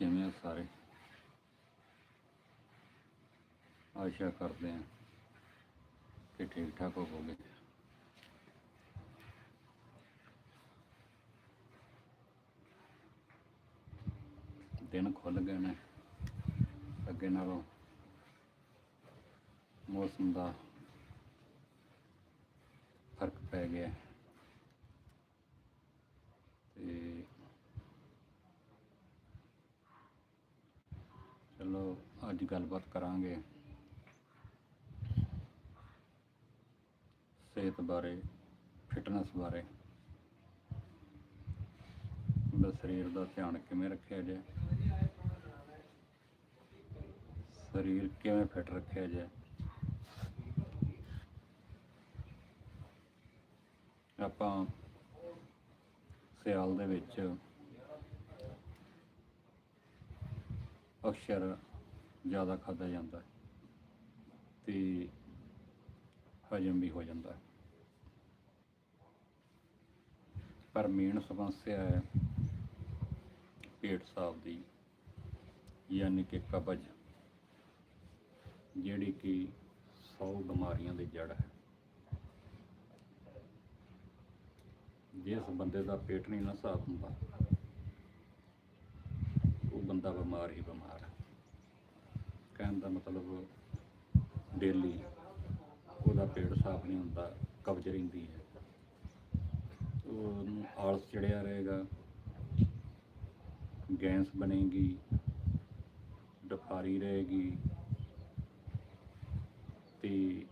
ਕਿਵੇਂ ਆ ਸਾਰੇ। ਆਸ਼ਾ ਕਰਦੇ ਹਾਂ ਕਿ ਠੀਕ ਠਾਕ ਹੋਵੋਗੇ ਦਿਨ ਖੁੱਲ ਗਏ ਨੇ। ਅੱਗੇ ਨਾਲੋਂ ਮੌਸਮ ਦਾ ਫ਼ਰਕ ਪੈ ਗਿਆ ਹੈ। ਤੇ ਚਲੋ ਅੱਜ ਗੱਲਬਾਤ ਕਰਾਂਗੇ ਸਿਹਤ ਬਾਰੇ, ਫਿਟਨੈਸ ਬਾਰੇ। ਦਾ ਸਰੀਰ ਦਾ ਧਿਆਨ ਕਿਵੇਂ ਰੱਖਿਆ ਜਾਏ? ਸਰੀਰ ਕਿਵੇਂ ਫਿਟ ਰੱਖਿਆ ਜਾਏ? ਆਪਾਂ ਸਿਆਲ ਦੇ ਵਿੱਚ ਅਕਸਰ ਜ਼ਿਆਦਾ ਖਾਧਾ ਜਾਂਦਾ ਹੈ ਤੇ ਹਜਮ ਵੀ ਹੋ ਜਾਂਦਾ ਹੈ। ਪਰ ਮੇਨ ਸਮੱਸਿਆ ਹੈ ਪੇਟ ਸਾਫ਼ ਦੀ, ਯਾਨੀ ਕਿ ਕਬਜ਼, ਜਿਹੜੀ ਕਿ 100 ਬਿਮਾਰੀਆਂ ਦੀ ਜੜ ਹੈ। ਜਿਸ ਬੰਦੇ ਦਾ ਪੇਟ ਨਹੀਂ ਨਾ ਸਾਫ਼ ਹੁੰਦਾ, ਉਹ ਬੰਦਾ ਬਿਮਾਰ ਹੀ ਬਿਮਾਰ ਕਹਿਣ ਦਾ ਮਤਲਬ ਡੇਲੀ ਉਹਦਾ ਪੇਟ ਸਾਫ਼ ਨਹੀਂ ਹੁੰਦਾ, ਕਬਜ਼ ਰਹਿੰਦੀ ਹੈ। ਉਹਨੂੰ ਆਲਸ ਚੜਿਆ ਰਹੇਗਾ, ਗੈਸ ਬਣੇਗੀ ਡਫਾਰੀ ਰਹੇਗੀ ਤੇ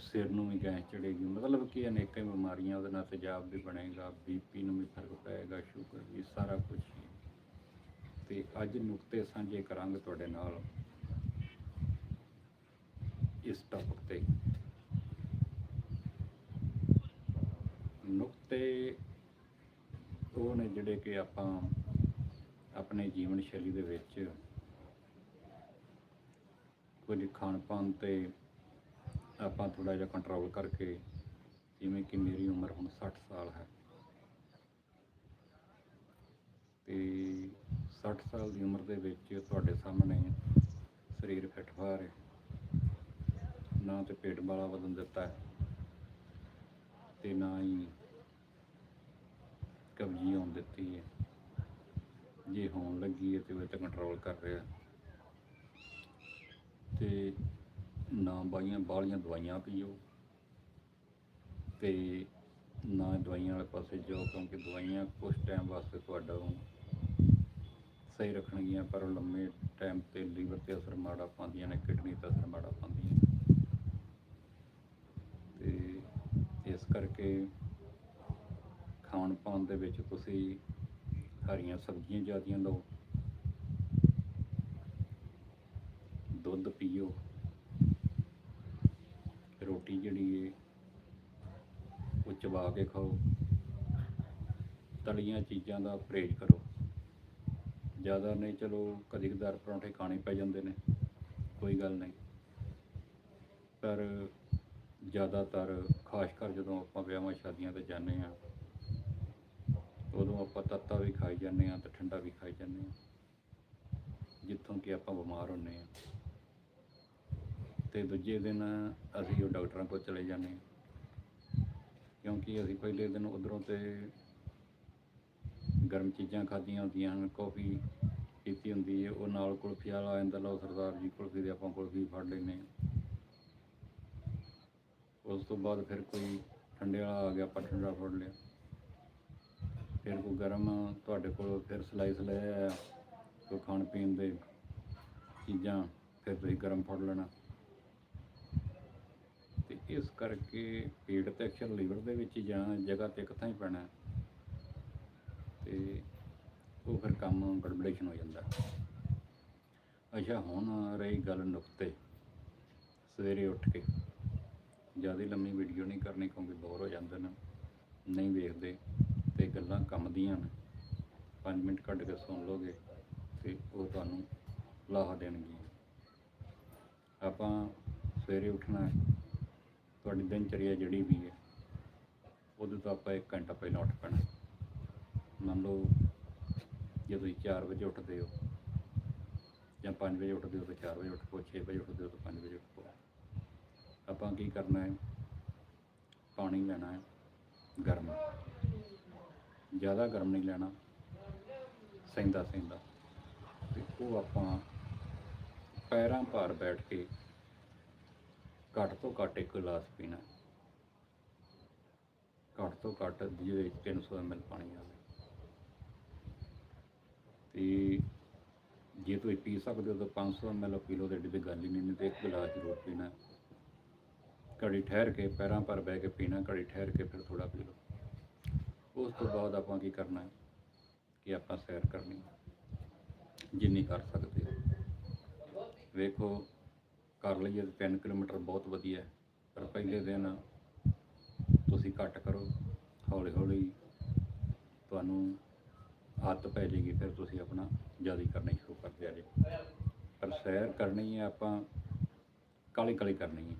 ਸਿਰ ਨੂੰ ਵੀ ਗੈਸ ਚੜੇਗੀ। ਮਤਲਬ ਕਿ ਅਨੇਕਾਂ ਬਿਮਾਰੀਆਂ ਉਹਦੇ ਨਾਲ ਤੇਜ਼ਾਬ ਵੀ ਬਣੇਗਾ ਬੀਪੀ ਨੂੰ ਵੀ ਫ਼ਰਕ ਪਏਗਾ, ਸ਼ੂਗਰ ਵੀ ਸਾਰਾ ਕੁਝ ਹੀ ਤੇ ਅੱਜ ਨੁਕਤੇ ਸਾਂਝੇ ਕਰਾਂਗੇ ਤੁਹਾਡੇ ਨਾਲ। ਇਸ ਟੌਪਿਕ ਤੇ। ਨੁਕਤੇ ਉਹ ਨੇ ਜਿਹੜੇ ਕਿ ਆਪਾਂ ਆਪਣੇ ਜੀਵਨ ਸ਼ੈਲੀ ਦੇ ਵਿੱਚ ਕੁਝ ਖਾਣ ਪਾਣ ਤੇ ਆਪਾਂ ਥੋੜਾ ਜਿਹਾ ਕੰਟਰੋਲ ਕਰਕੇ, ਜਿਵੇਂ ਕਿ ਮੇਰੀ ਉਮਰ ਹੁਣ 60 ਸਾਲ ਹੈ। ਤੇ 60 ਸਾਲ ਦੀ ਉਮਰ ਦੇ ਵਿੱਚ ਤੁਹਾਡੇ ਸਾਹਮਣੇ ਸਰੀਰ ਫਿੱਟ ਫਾਰ ਹੈ ਨਾ ਤੇ ਪੇਟ ਵਾਲਾ ਵਧਣ ਦਿੱਤਾ ਹੈ ਤੇ ਨਾ ਹੀ ਕਬਜੀ ਆਉਣ ਦਿੱਤੀ ਹੈ। ਜੇ ਹੋਣ ਲੱਗੀ ਹੈ ਤੇ ਉਹ ਤੇ ਕੰਟਰੋਲ ਕਰ ਰਿਹਾ ਤੇ ਨਾ ਬਾਈਆਂ ਬਾਲੀਆਂ ਦਵਾਈਆਂ ਪੀਓ ਤੇ ਨਾ ਦਵਾਈਆਂ ਵਾਲੇ ਪਾਸੇ ਜਾਓ ਕਿਉਂਕਿ ਦਵਾਈਆਂ ਕੁਝ ਟਾਈਮ ਵਾਸਤੇ ਤੁਹਾਡਾ ਸਹੀ ਰੱਖਣਗੀਆਂ, ਪਰ ਲੰਮੇ ਟਾਈਮ ਤੇ ਲੀਵਰ ਤੇ ਅਸਰ ਮਾੜਾ ਪਾਉਂਦੀਆਂ ਨੇ, ਕਿਡਨੀ ਤੇ ਅਸਰ ਮਾੜਾ ਪਾਉਂਦੀਆਂ ਤੇ ਇਸ ਕਰਕੇ ਖਾਣ ਪਾਣ ਦੇ ਵਿੱਚ ਤੁਸੀਂ ਹਰੀਆਂ ਸਬਜ਼ੀਆਂ ਜ਼ਿਆਦੀਆਂ ਲਓ। ਦੁੱਧ ਪੀਓ। ਰੋਟੀ ਜਿਹੜੀ ਏ, ਉਹ ਚਬਾ ਕੇ ਖਾਓ। ਤਲੀਆਂ ਚੀਜ਼ਾਂ ਦਾ ਪਰਹੇਜ਼ ਕਰੋ। ਜ਼ਿਆਦਾ ਨਹੀਂ, ਚਲੋ ਕਦੀ ਕਦਾਰ ਪਰੌਂਠੇ ਖਾਣੇ ਪੈ ਜਾਂਦੇ ਨੇ, ਕੋਈ ਗੱਲ ਨਹੀਂ। ਪਰ ਜ਼ਿਆਦਾਤਰ, ਖਾਸ ਕਰ ਜਦੋਂ ਆਪਾਂ ਵਿਆਹਾਂ ਸ਼ਾਦੀਆਂ ਤੇ ਜਾਂਦੇ ਆ ਉਦੋਂ ਆਪਾਂ ਤੱਤਾ ਵੀ ਖਾਈ ਜਾਂਦੇ ਆ ਤੇ ਠੰਡਾ ਵੀ ਖਾਈ ਜਾਂਦੇ ਆ ਜਿੱਥੋਂ ਕਿ ਆਪਾਂ ਬਿਮਾਰ ਹੁੰਨੇ ਆ ਤੇ ਦੂਜੇ ਦਿਨ ਅਸੀਂ ਉਹ ਡਾਕਟਰਾਂ ਕੋਲ ਚਲੇ ਜਾਂਦੇ ਹਾਂ, ਕਿਉਂਕਿ ਅਸੀਂ ਪਹਿਲੇ ਦਿਨ ਉਧਰੋਂ ਤੇ ਗਰਮ ਚੀਜ਼ਾਂ ਖਾਧੀਆਂ ਹੁੰਦੀਆਂ ਹਨ, ਕੌਫੀ ਪੀਤੀ ਹੁੰਦੀ ਹੈ, ਉਹ ਨਾਲ ਕੁਲਫੀ ਵਾਲਾ ਆ ਜਾਂਦਾ ਲਓ ਸਰਦਾਰ ਜੀ, ਕੁਲਫੀ ਦੇ ਆਪਾਂ ਕੁਲਫੀ ਫੜ ਲੈਂਦੇ ਹਾਂ। ਉਸ ਤੋਂ ਬਾਅਦ ਫਿਰ ਕੋਈ ਠੰਡੇ ਵਾਲਾ ਆ ਗਿਆ, ਆਪਾਂ ਠੰਡਾ ਫੜ ਲਿਆ। ਫਿਰ ਕੋਈ ਗਰਮ ਤੁਹਾਡੇ ਕੋਲ ਫਿਰ ਸਲਾਈਸ ਲੈ ਆਇਆ, ਕੋਈ ਖਾਣ ਪੀਣ ਦੇ ਚੀਜ਼ਾਂ, ਫਿਰ ਤੁਸੀਂ ਗਰਮ ਫੜ ਲੈਣਾ। ਤੇ ਇਸ ਕਰਕੇ ਪੇਟ ਤੇ ਅਕਸਰ ਲੀਵਰ ਦੇ ਵਿੱਚ ਜਾਂ ਜਗ੍ਹਾ ਤੇ ਇੱਕ ਥਾਂ ਹੀ ਪੈਣਾ ਹੈ। ਤੇ ਉਹ ਫਿਰ ਕੰਮ ਗੜਬੜੇਸ਼ਨ ਹੋ ਜਾਂਦਾ ਅੱਛਾ, ਹੁਣ ਰਹੀ ਗੱਲ ਨੁਕਤੇ। ਸਵੇਰੇ ਉੱਠ ਕੇ। ਜ਼ਿਆਦਾ ਲੰਮੀ ਵੀਡੀਓ ਨਹੀਂ ਕਰਨੀ ਕਿਉਂਕਿ ਬੋਰ ਹੋ ਜਾਂਦੇ ਨੇ, ਨਹੀਂ ਵੇਖਦੇ ਤੇ ਗੱਲਾਂ ਕੰਮ ਦੀਆਂ ਨੇ। 5 ਮਿੰਟ ਕੱਢ ਕੇ ਸੁਣ ਲੋਗੇ ਤੇ ਉਹ ਤੁਹਾਨੂੰ ਲਾਹਾ ਦੇਣਗੀਆਂ। ਆਪਾਂ ਸਵੇਰੇ ਉੱਠਣਾ ਤੁਹਾਡੀ ਦਿਨਚਰਿਆ ਜਿਹੜੀ ਵੀ ਹੈ, ਉਹਦੇ ਤੋਂ ਆਪਾਂ 1 ਘੰਟਾ ਪਹਿਲਾਂ ਉੱਠ ਪੈਣਾ। ਮੰਨ ਲਓ ਜੇ ਤੁਸੀਂ 4 ਵਜੇ ਉੱਠਦੇ ਹੋ ਜਾਂ 5 ਵਜੇ ਉੱਠਦੇ ਹੋ ਤਾਂ 4 ਵਜੇ ਉੱਠ ਪਓ 6 ਵਜੇ ਉੱਠਦੇ ਹੋ ਤਾਂ 5 ਵਜੇ ਉੱਠ ਪਓ। ਆਪਾਂ ਕੀ ਕਰਨਾ ਹੈ? ਪਾਣੀ ਲੈਣਾ ਹੈ, ਗਰਮ। ਜ਼ਿਆਦਾ ਗਰਮ ਨਹੀਂ ਲੈਣਾ, ਸਹਿੰਦਾ ਸਹਿੰਦਾ। ਤੇ ਉਹ ਆਪਾਂ ਪੈਰਾਂ ਭਾਰ ਬੈਠ ਕੇ ਘੱਟ ਤੋਂ ਘੱਟ ਇੱਕ ਗਲਾਸ ਪੀਣਾ ਘੱਟ ਤੋਂ ਘੱਟ ਜਿਹਦੇ ਵਿੱਚ 300 ml ਪਾਣੀ ਆਵੇ। ਤੇ ਜੇ ਤੁਸੀਂ ਪੀ ਸਕਦੇ ਹੋ ਤਾਂ 500 ml ਪੀ ਲਓ ਤੇ ਏਡੀ ਤੇ ਗੱਲ ਹੀ ਨਹੀਂ ਨਹੀਂ ਤੇ ਇੱਕ ਗਲਾਸ ਜ਼ਰੂਰ ਪੀਣਾ ਘੜੀ ਠਹਿਰ ਕੇ, ਪੈਰਾਂ ਪਰ ਬਹਿ ਕੇ ਪੀਣਾ, ਘੜੀ ਠਹਿਰ ਕੇ ਫਿਰ ਥੋੜਾ ਪੀ ਲਓ। ਉਸ ਤੋਂ ਬਾਅਦ ਆਪਾਂ ਕੀ ਕਰਨਾ ਹੈ ਕਿ ਆਪਾਂ ਸੈਰ ਕਰਨੀ ਜਿੰਨੀ ਕਰ ਸਕਦੇ ਹੋ। ਵੇਖੋ, ਕਰ ਲਈਏ 3 ਕਿਲੋਮੀਟਰ ਬਹੁਤ ਵਧੀਆ ਹੈ, ਪਰ ਪਹਿਲੇ ਦਿਨ ਤੁਸੀਂ ਘੱਟ ਕਰੋ। ਹੌਲੀ ਹੌਲੀ ਤੁਹਾਨੂੰ ਆਦਤ ਪੈ ਜਾਏਗੀ, ਫਿਰ ਤੁਸੀਂ ਆਪਣਾ ਜ਼ਿਆਦਾ ਹੀ ਕਰਨਾ ਸ਼ੁਰੂ ਕਰ ਦਿਆ ਜੇ। ਪਰ ਸੈਰ ਕਰਨੀ ਹੈ ਆਪਾਂ ਕਾਲੀ ਕਾਲੀ ਕਰਨੀ ਹੈ।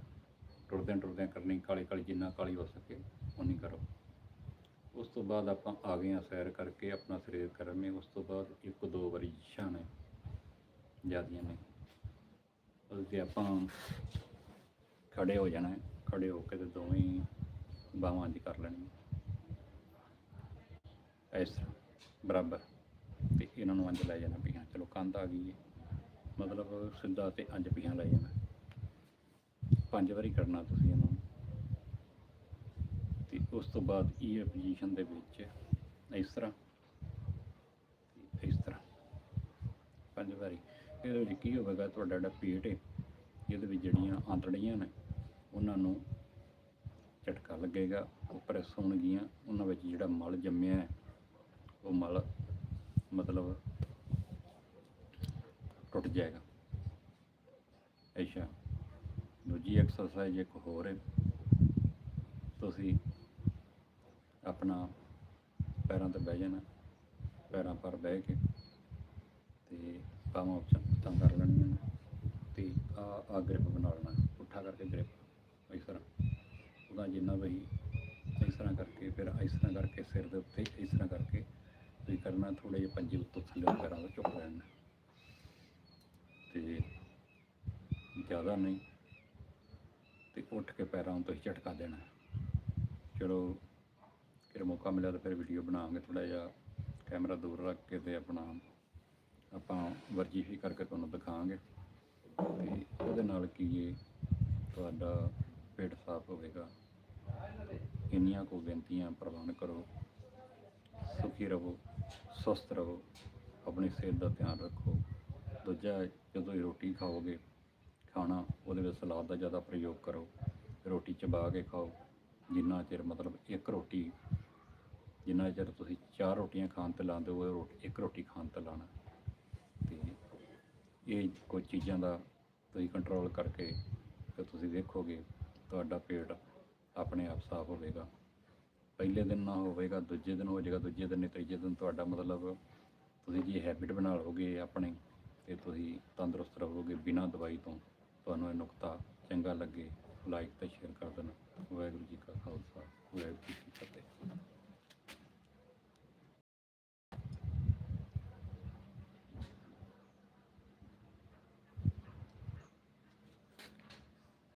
ਟੁਰਦਿਆਂ ਟੁਰਦਿਆਂ ਕਰਨੀ, ਕਾਲੀ ਕਾਲੀ ਜਿੰਨਾ ਕਾਲੀ ਹੋ ਸਕੇ ਉਨੀ ਕਰੋ। ਉਸ ਤੋਂ ਬਾਅਦ ਆਪਾਂ ਆ ਗਏ ਹਾਂ ਸੈਰ ਕਰਕੇ, ਆਪਣਾ ਸਰੀਰ ਕਰਮੇ ਉਸ ਤੋਂ ਬਾਅਦ ਇੱਕ ਦੋ ਵਾਰੀ ਸ਼ਾਨ ਨੇ ਜ਼ਿਆਦੀਆਂ ਨੇ। ਉਸ ਤੇ ਆਪਾਂ ਖੜੇ ਹੋ ਜਾਣਾ ਹੈ। ਖੜੇ ਹੋ ਕੇ ਤੇ ਦੋਵੇਂ ਹੀ ਬਾਹਾਂ ਦੀ ਕਰ ਲੈਣੀ ਇਸ ਤਰ੍ਹਾਂ, ਬਰਾਬਰ। ਤੇ ਇਹਨਾਂ ਨੂੰ ਅੰਜ ਲੈ ਜਾਣਾ ਪਈਆਂ। ਚਲੋ ਕੰਧ ਆ ਗਈ ਹੈ। ਮਤਲਬ ਸਿੱਧਾ ਤੇ ਅੰਜ ਪਈਆਂ ਲੈ ਜਾਣਾ। ਪੰਜ ਵਾਰੀ ਕਰਨਾ ਤੁਸੀਂ ਇਹਨੂੰ ਤੇ ਉਸ ਤੋਂ ਬਾਅਦ ਇਹ ਪੋਜੀਸ਼ਨ ਦੇ ਵਿੱਚ ਇਸ ਤਰ੍ਹਾਂ। ਇਸ ਤਰ੍ਹਾਂ। ਪੰਜ ਵਾਰੀ। ਇਹਦੇ ਵਿੱਚ ਕੀ ਹੋਵੇਗਾ, ਤੁਹਾਡਾ ਜਿਹੜਾ ਪੇਟ ਹੈ, ਇਹਦੇ ਵਿੱਚ ਜਿਹੜੀਆਂ ਆਂਤੜੀਆਂ ਨੇ, ਉਹਨਾਂ ਨੂੰ ਝਟਕਾ ਲੱਗੇਗਾ, ਉਹ ਪ੍ਰੈਸ ਹੋਣਗੀਆਂ। ਉਹਨਾਂ ਵਿੱਚ ਜਿਹੜਾ ਮਲ ਜੰਮਿਆ ਹੈ, ਉਹ ਮਲ ਮਤਲਬ ਟੁੱਟ ਜਾਏਗਾ। ਅੱਛਾ। ਦੂਜੀ ਐਕਸਰਸਾਈਜ਼ ਇੱਕ ਹੋਰ ਹੈ। ਤੁਸੀਂ ਆਪਣਾ ਪੈਰਾਂ ਤੇ ਬਹਿ ਜਾਣਾ, ਪੈਰਾਂ ਪਰ ਬਹਿ ਕੇ ਤੇ ਬਾਹਾਂ ਉੱਚਾ ਤਾਂ ਕਰ ਲੈਣੀਆਂ ਨੇ ਤੇ ਆ ਆ ਗ੍ਰਿਪ ਬਣਾ ਲੈਣਾ, ਪੁੱਠਾ ਕਰਕੇ ਗ੍ਰਿਪ ਇਸ ਤਰ੍ਹਾਂ। ਉਹਦਾ ਜਿੰਨਾ ਵੀ ਇਸ ਤਰ੍ਹਾਂ ਕਰਕੇ, ਫਿਰ ਇਸ ਤਰ੍ਹਾਂ ਕਰਕੇ ਸਿਰ ਦੇ ਉੱਤੇ ਇਸ ਤਰ੍ਹਾਂ ਕਰਕੇ ਤੁਸੀਂ ਕਰਨਾ ਥੋੜੇ ਜਿਹੇ ਪੰਜੇ ਉੱਤੋਂ ਥੱਲੇ ਪੈਰਾਂ ਦਾ ਚੁੱਕ ਲੈਣਾ। ਤੇ ਜ਼ਿਆਦਾ ਨਹੀਂ ਪੈਰਾਂ ਨੂੰ ਤੁਸੀਂ ਝਟਕਾ ਦੇਣਾ। ਚਲੋ, ਫਿਰ ਮੌਕਾ ਮਿਲਿਆ ਤਾਂ ਫਿਰ ਵੀਡੀਓ ਬਣਾਵਾਂਗੇ ਥੋੜਾ ਜਿਹਾ। ਕੈਮਰਾ ਦੂਰ ਰੱਖ ਕੇ ਤੇ ਆਪਣਾ ਆਪਾਂ ਵਰਜਿਸ਼ ਵੀ ਕਰਕੇ ਤੁਹਾਨੂੰ ਦਿਖਾਵਾਂਗੇ। ਤੇ ਉਹਦੇ ਨਾਲ ਕੀ ਹੈ ਤੁਹਾਡਾ ਪੇਟ ਸਾਫ਼ ਹੋਵੇਗਾ। ਇੰਨੀਆਂ ਕੋ ਬੇਨਤੀਆਂ ਪ੍ਰਵਾਨ ਕਰੋ। ਸੁਖੀ ਰਹੋ ਸਵਸਥ ਰਹੋ, ਆਪਣੀ ਸਿਹਤ ਦਾ ਧਿਆਨ ਰੱਖੋ। ਦੂਜਾ, ਜਦੋਂ ਇਹ ਰੋਟੀ ਖਾਓਗੇ, ਖਾਣਾ, ਉਹਦੇ ਵਿੱਚ ਸਲਾਦ ਦਾ ਜ਼ਿਆਦਾ ਪ੍ਰਯੋਗ ਕਰੋ। ਰੋਟੀ ਚਬਾ ਕੇ ਖਾਓ। ਜਿੰਨਾ ਚਿਰ ਮਤਲਬ ਇੱਕ ਰੋਟੀ, ਜਿੰਨਾ ਚਿਰ ਤੁਸੀਂ ਚਾਰ ਰੋਟੀਆਂ ਖਾਣ ਤੇ ਲਾਉਂਦੇ ਹੋ ਉਹ ਰੋਟੀ ਇੱਕ ਰੋਟੀ ਖਾਣ ਤੇ ਲਾਣਾ। ਤੇ ਇਹ ਕੁਝ ਚੀਜ਼ਾਂ ਦਾ ਤੁਸੀਂ ਕੰਟਰੋਲ ਕਰਕੇ ਤੇ ਤੁਸੀਂ ਦੇਖੋਗੇ ਤੁਹਾਡਾ ਪੇਟ ਆਪਣੇ ਆਪ ਸਾਫ਼ ਹੋਵੇਗਾ। ਪਹਿਲੇ ਦਿਨ ਨਾ ਹੋਵੇਗਾ, ਦੂਜੇ ਦਿਨ ਹੋ ਜਾਏਗਾ, ਦੂਜੇ ਦਿਨ ਤੀਜੇ ਦਿਨ ਤੁਹਾਡਾ ਮਤਲਬ ਤੁਸੀਂ ਜੀ ਹੈਬਿਟ ਬਣਾ ਲਓਗੇ ਆਪਣੇ, ਤੇ ਤੁਸੀਂ ਤੰਦਰੁਸਤ ਰਹੋਗੇ ਬਿਨਾਂ ਦਵਾਈ ਤੋਂ। ਤੁਹਾਨੂੰ ਇਹ ਨੁਕਤਾ ਚੰਗਾ ਲੱਗੇ। ਲਾਈਕ ਤੇ ਸ਼ੇਅਰ ਕਰ ਦੇਣਾ। ਵਾਹਿਗੁਰੂ ਜੀ ਕਾ ਖਾਲਸਾ ਵਾਹਿਗੁਰੂ ਜੀ ਕੀ ਫਤਿਹ।